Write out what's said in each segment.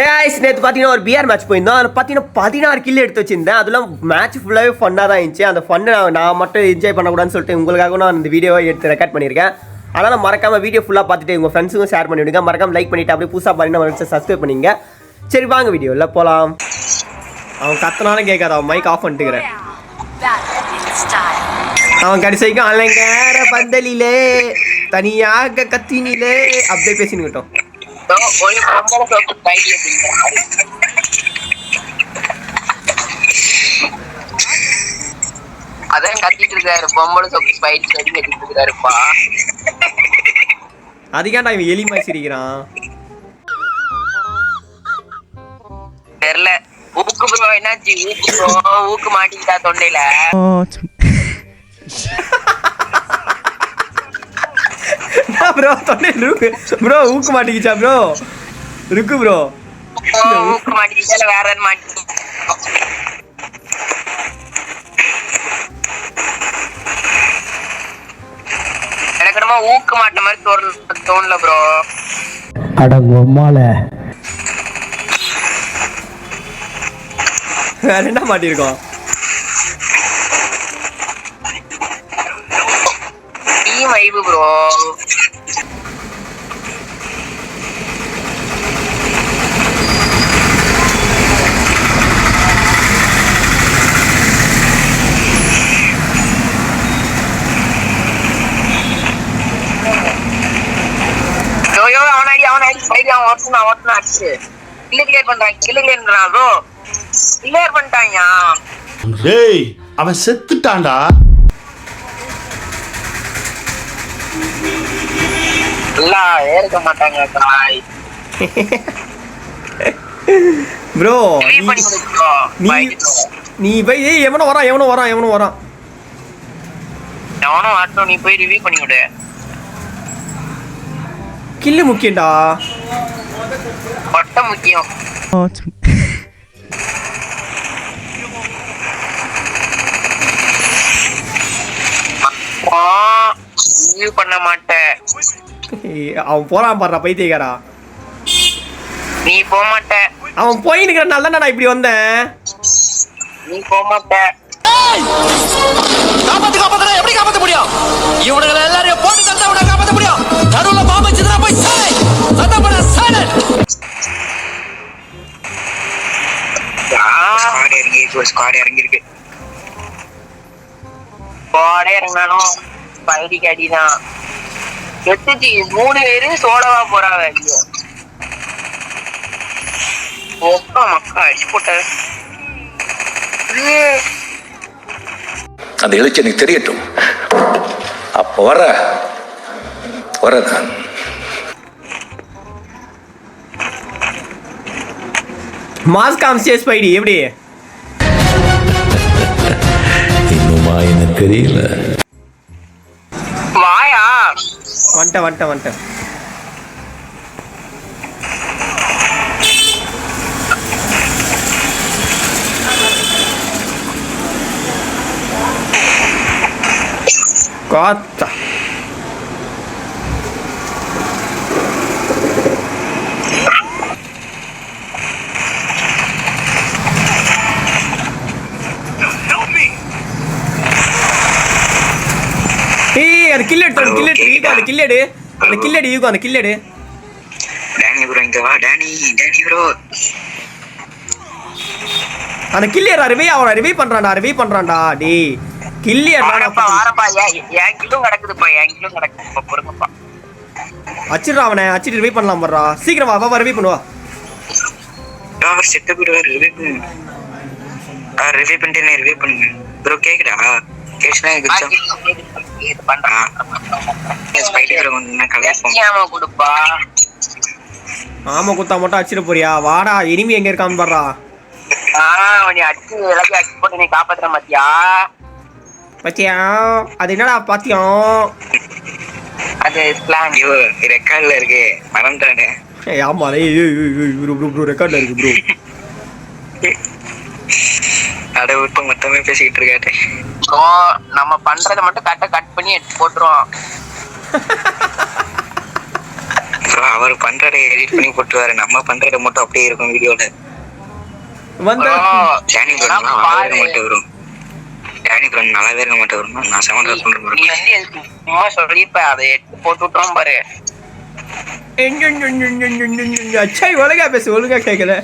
Ace நேற்று பார்த்தீங்கன்னா ஒரு பிஆர் மேட்ச் போயிருந்தோம். அதில் பார்த்தீங்கன்னா பதினாறு கில் எடுத்து வச்சிருந்தேன். அதெல்லாம் மேட்ச் ஃபுல்லாகவே ஃபன்னாக தான் இருந்துச்சு. அந்த ஃபன்னு நான் மட்டும் என்ஜாய் பண்ணக்கூடாதுன்னு சொல்லிட்டு உங்களுக்காக நான் இந்த வீடியோவை எடுத்து ரெக்கார்ட் பண்ணியிருக்கேன். அதனால் மறக்காம வீடியோ ஃபுல்லாக பார்த்துட்டு உங்கள் ஃப்ரெண்ட்ஸுக்கும் ஷேர் பண்ணிவிடுங்க மறக்காம லைக் பண்ணிவிட்டு அப்படியே புதுசாக பாருங்க. சப்ஸ்கிரைப் பண்ணிங்க. சரி வாங்க வீடியோவில் போகலாம் அவன் கத்தனாலும் கேட்காத. அவன் மைக் ஆஃப் பண்ணிட்டுக்கிறேன் Battle அவன் கடைசிக்கும் அலங்கார பந்தலிலே தனியாக கத்தினிலே அப்படியே பேசினுக்கிட்டோம் ஒரு பொம்பளை சோப்பு அப்படிங்கிறாரு அதான் கத்திட்டு இருக்காரு பொம்பளை சோப்பு ஸ்பைட் சொல்லி கத்திட்டு இருக்காருப்பா அதுக்காண்டா இவன் எலிமாய் சிரிக்கிறான். தெரியல. ஊக்கு ப்ரோ என்னாச்சு? ஊக்கு ப்ரோ ஊக்கு மாட்டிக்கிட்டா தொண்டையில. ப்ரோ தொண்டை ருக்கு ப்ரோ ஊக்கு மாட்டிக்கிச்சா ப்ரோ ருக்கு ப்ரோ ஊக்கு மாட்டிக்கிட்டா இல்ல வேற மாட்டி எனக்கு என்னமோ ஊக்கு மாட்டின மாதிரி தோணல தோணல ப்ரோ அடங்கொம்மால வேற என்ன மாட்டிருக்கோம் டீம் வைபு ப்ரோ ஐயோ அவனாடி அவனாடி சைடு அவன் அடிச்சு கில்லு கிளியர் பண்றான் கில்லு கிளியர் பண்றான் ப்ரோ கிளியர் பண்ணிட்டாங்க டேய் அவன் செத்துட்டான்டா. ஏற்க மாட்டாங்க காய் ப்ரோ நீ நீ போய் ஏய் எவனோ வரான் எவனோ வரான் எவனோ வரான். எவனும் ஆட்டும் நீ போய் ரிவ்யூ பண்ணி விடு கில்லு முக்கியம்டா. பட்டம் முக்கியம். பண்ண மாட்டேன். அவன் போறான் பாடுறா பைத்தியக்காரா. நீ போக மாட்ட. அவன் போய் நிக்கிறனால தான் நான் இப்படி வந்தேன். நீ போக மாட்ட. காப்பாத்து காப்பாத்துறா எப்படி காப்பாத்த முடியும்? இவனுங்களை எல்லாரையும் போட்டு தந்தா உன்னை காப்பாத்த முடியும். இறங்கி இருக்கு ஸ்குவாட் இறங்கி இருக்கு ஸ்குவாடே இறங்கினாலும் பைடிக்கு அடிதான். எட்டுச்சு மூணு பேரு சோடவா போறாங்க ஐயோ. ஒப்பா மக்கா அடிச்சு போட்ட. அந்த எழுச்சி எனக்கு தெரியட்டும். அப்போ வர வரதான். மாஸ்க் காமிச்சேஸ் பைடி எப்படி? தெரியல. வாயா வந்துட்டேன் வந்துட்டேன் வந்துட்டேன் காத்தா. அது கில்லெட் அது கில்லெட் ஈகோ அந்த கில்லெடு அந்த கில்லெடு ஈகோ அந்த கில்லெடு டேனி ப்ரோ இங்க வா டேனி டேனி ப்ரோ அந்த கில்லியர் ரிவே அவன ரிவே பண்றான்டா ரிவே பண்றான்டா டேய். கில்லியர் வாரப்பா வாரப்பா ஏன் கிலும் கிடக்குதுப்பா கிடக்குதுப்பா பொறுங்கப்பா அச்சிடுறா அவனை அச்சிட்டு ரிவே பண்ணலாம் பண்றா சீக்கிரம் வா வா ரிவே பண்ணுவா அவர் செத்த ப்ரோ ரிவ்யூ பண்ணு. ஆ ரிவ்யூ பண்ணிட்டு ரிவ்யூ பண்ணுங்க. ப்ரோ கேக்குதா? கேஷ்னா இது பண்றான் கலர் கொடுப்பா. ஆமா குத்தா மட்டும் அச்சிட போறியா? வாடா இனிமே எங்க இருக்கான்னு பாடுறா. ஆ நீ அடிச்சு எல்லாத்தையும் அடிச்சு போட்டு நீ காப்பாத்துற மாத்தியா பத்தியா? அது என்னடா பாத்தியம்? அது பிளான் ஐயோ ரெக்கார்ட்ல இருக்கு. மறந்துட்டானே. ஆமா ப்ரோ ப்ரோ ப்ரோ ரெக்கார்ட்ல இருக்கு ப்ரோ அட விட்டு மொத்தமே பேசிக்கிட்டு இருக்காரு ஓ நம்ம பண்றத மட்டும் கட்ட கட் பண்ணி எடுத்து போட்டுருவோம். அவர் பண்றத எடிட் பண்ணி போட்டுருவாரு. நம்ம பண்றத மட்டும் அப்படியே இருக்கும் வீடியோல. வந்து டேனி ப்ரோ நல்லாவே இருக்க மாட்டே வரும் டேனி ப்ரோ நல்லாவே இருக்க மாட்டே வரும் நான் செவன் பண்றேன் bro. நீ வந்து சும்மா சொல்லிப்ப அதை எடுத்து போட்டு விட்டோம் பாரு. அச்சா ஒழுங்கா பேசு ஒழுங்கா கேட்கல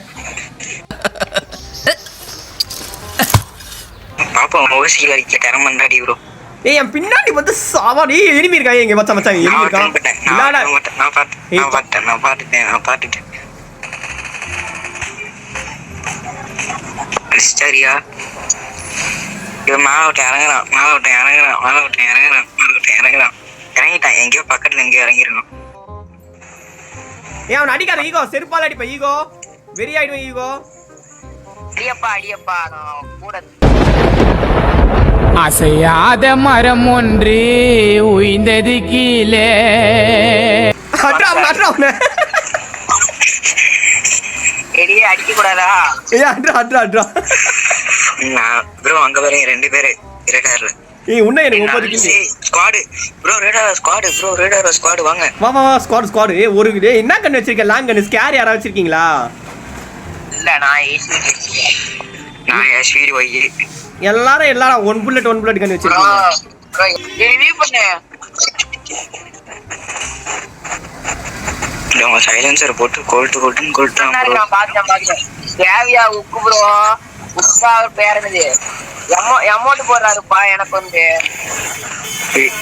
பாப்போம் ஓசி அடிக்க தரம் பண்ணாடி ப்ரோ ஏய் என் பின்னாடி வந்து சாவாடி எனிமி இருக்கா? இங்க மச்சான் மச்சான் எனிமி நான் பார்த்தேன் இல்லடா. நான் பார்த்தேன் ஏய், நான் பார்த்தேன் நான் பார்த்துட்டேன் நான் பார்த்துட்டேன் சரியா இவன் மேல விட்டு இறங்குறான். மேல விட்டு இறங்குறான். மேல விட்டு இறங்குறான். மேல விட்டு இறங்குறான். இறங்கிட்டான். எங்கேயோ பக்கத்துல எங்கேயோ இறங்கிருக்கணும் ஏன் அவன் அடிக்காத ஈகோ. செருப்பால அடிப்ப ஈகோ. வெறி ஆயிடுவேன் ஈகோ. அடியப்பா அடியப்பா. நான் கூட அசையாத மரம் ஒன்று உய்ந்தது கீழே. எடியே அடிக்க கூடாதா ஏய் அட்ரா அட்ரா அட்ரா. நான் ப்ரோ அங்க பாருங்க ரெண்டு பேரு ரேடார்ல ஏய் உன்ன எனக்கு முப்பது கில்லி squad bro radar squad bro radar squad வாங்க. வா வா வா ஸ்குவாட் ஸ்குவாட் ஏய் ஒரு டேய் என்ன கண்ணு வச்சிருக்க? லாங் கண்ணு ஸ்கேர் யாரா வச்சிருக்கீங்களா? இல்ல நான் ஏசி நான் ஒய் எல்லாரும் எல்லாரும் ஒன் புல்லட் ஒன் புல்லட் கண்ணு வச்சிருக்கீங்க. ரிவ்யூ பண்ணு? அவங்க சைலன்சர் போட்டு கோல்ட்டு கோல்ட்டுன்னு கொல்ட்டான் நான் பார்த்தேன் பார்த்தேன் தேவியா உக்கு ப்ரோ உக்கா அவர் பேர் என்னது? எமோ அமௌண்ட் போடுறாருப்பா எனக்கு வந்து.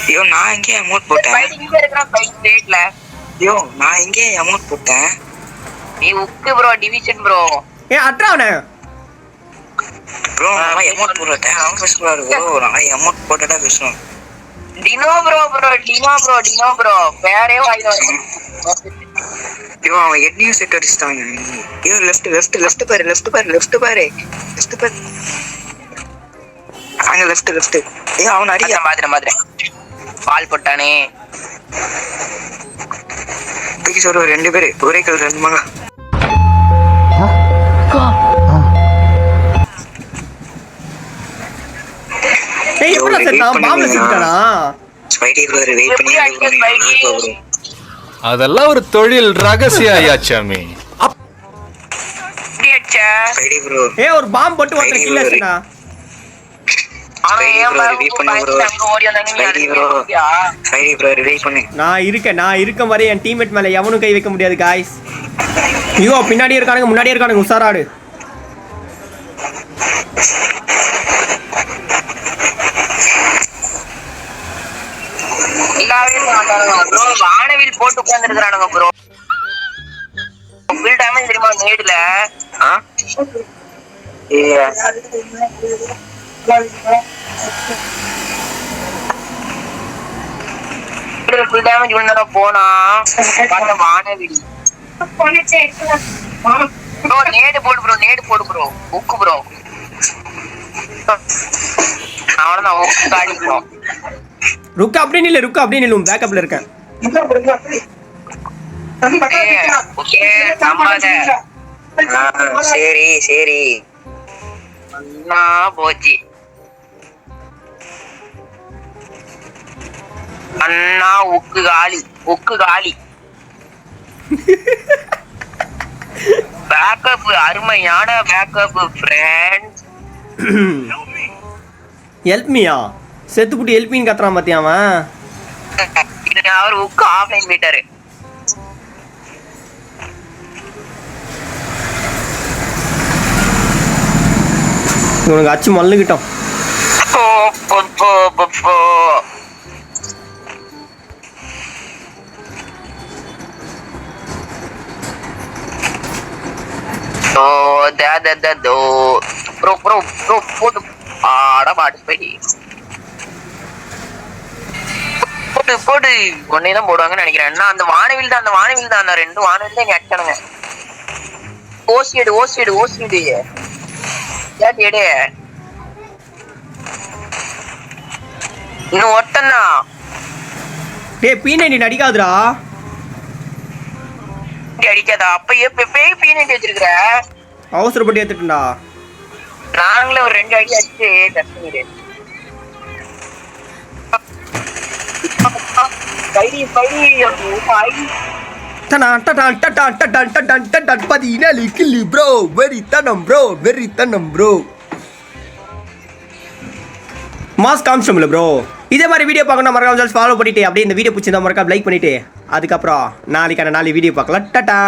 ஐயோ நான் எங்கே அமௌண்ட் போட்டேன்? ஃபைட் இங்க இருக்கிறான் ஃபைட் ஸ்டேட்ல ஐயோ நான் எங்கே அமௌண்ட் போட்டேன்? நீ உக்கு ப்ரோ டிவிஷன் ப்ரோ ஏய் அட்ரா அவனை. ப்ரோ நான் அமௌண்ட் போட்டேன் அவன் பேசுவாரு ப்ரோ நான் அமௌண்ட் போட்டதா பேசுவேன் Dino bro bro Dino bro Dino bro பேரே வாயில ஐயோ அவன் எட்னியும் செட் அடிச்சிட்டான் ஐயோ லெஃப்ட் லெஃப்ட் லெஃப்ட் பாரு லெஃப்ட் பாரு லெஃப்ட் பாரு. லெஃப்ட் பாரு. அங்க லெஃப்ட் லெஃப்ட் ஐயோ அவன் அடிக்க மாதிரி மாதிரி பால் போட்டானே. தூக்கி சொல்லுவ ரெண்டு பேரு. ஒரே கல் ரெண்டு மகா எப்படா செத்தான் வெயிட் பண்ணி? அதெல்லாம் ஒரு தொழில் ரகசிய ஐயாச்சாமி ஏய் ஒரு பாம்பு போட்டு ரிவைவ் பண்ணு நான் இருக்கேன் நான் இருக்க வரை என் டீம்மேட் மேல எவனும் கை வைக்க முடியாது காய்ஸ் ஐயோ பின்னாடி இருக்கானுங்க முன்னாடி இருக்கானுங்க உசாராடு மாட்டானுங்க bro. வானவில் போட்டு உட்கார்ந்திருக்கிறானுங்க bro. full damage தெரியுமா நேடுல ஃபுல் டேமேஜ் விழுந்தா போனா வானவில். ப்ரோ நேடு போடு ப்ரோ நேடு போடு ப்ரோ உக்கு ப்ரோ அவ்வளவுதான் உக்கு காடி ப்ரோ ருக்க அப்படியே நில்லு ருக்க அப்படியே நில்லும் பேக்கப்ல இருக்கேன் சரி சரி அண்ணா போச்சு. அண்ணா உக்கு காலி உக்கு காலி. பேக்கப் அருமையான பேக்கப் ஃப்ரெண்ட்ஸ் ஹெல்ப் மீயா செத்துப்புட்டு ஹெல்ப்பின்னு கத்துறான் பாத்தியா அவன்? அவர் உக்கு ஆஃப்லைன் போயிட்டாரு. உனக்கு அச்சு மல்லுகிட்டோம் ஓ த த த தோ ப்ரோ ப்ரோ ப்ரோ போட்டு ஆட பாட்டு போய். போட்டு போட்டு. ஒன்னே தான் போடுவாங்கன்னு நினைக்கிறேன். நான் அந்த வானவில் தான் அந்த வானவில் தான் ரெண்டு வானவில் தான் அடிச்சானுங்க ஓசி எடு ஓசி எடு ஓசி எடு. இன்னும் ஒட்டன்னா டேய் பீனடி நடிக்காதுடா. அடிக்காதா? அப்ப எப்ப பேய் பீனட் வச்சிருக்கிற? அவசரப்பட்டு ஏத்துட்டா நாங்களே ஒரு ரெண்டு அடி அடிச்சு கஷ்டமிரு பதினேழு கில்லு ப்ரோ வெரி தனம் ப்ரோ வெரி தனம் ப்ரோ மாஸ் காமிச்சோம்ல ப்ரோ இதே மாதிரி வீடியோ பார்க்கணும் மறக்காம ஃபாலோ பண்ணிட்டு அப்படியே இந்த வீடியோ பிடிச்சிருந்தா மறக்காம லைக் பண்ணிட்டு அதுக்கப்புறம் நாளைக்கான நாலு வீடியோ பார்க்கலாம் டட்டா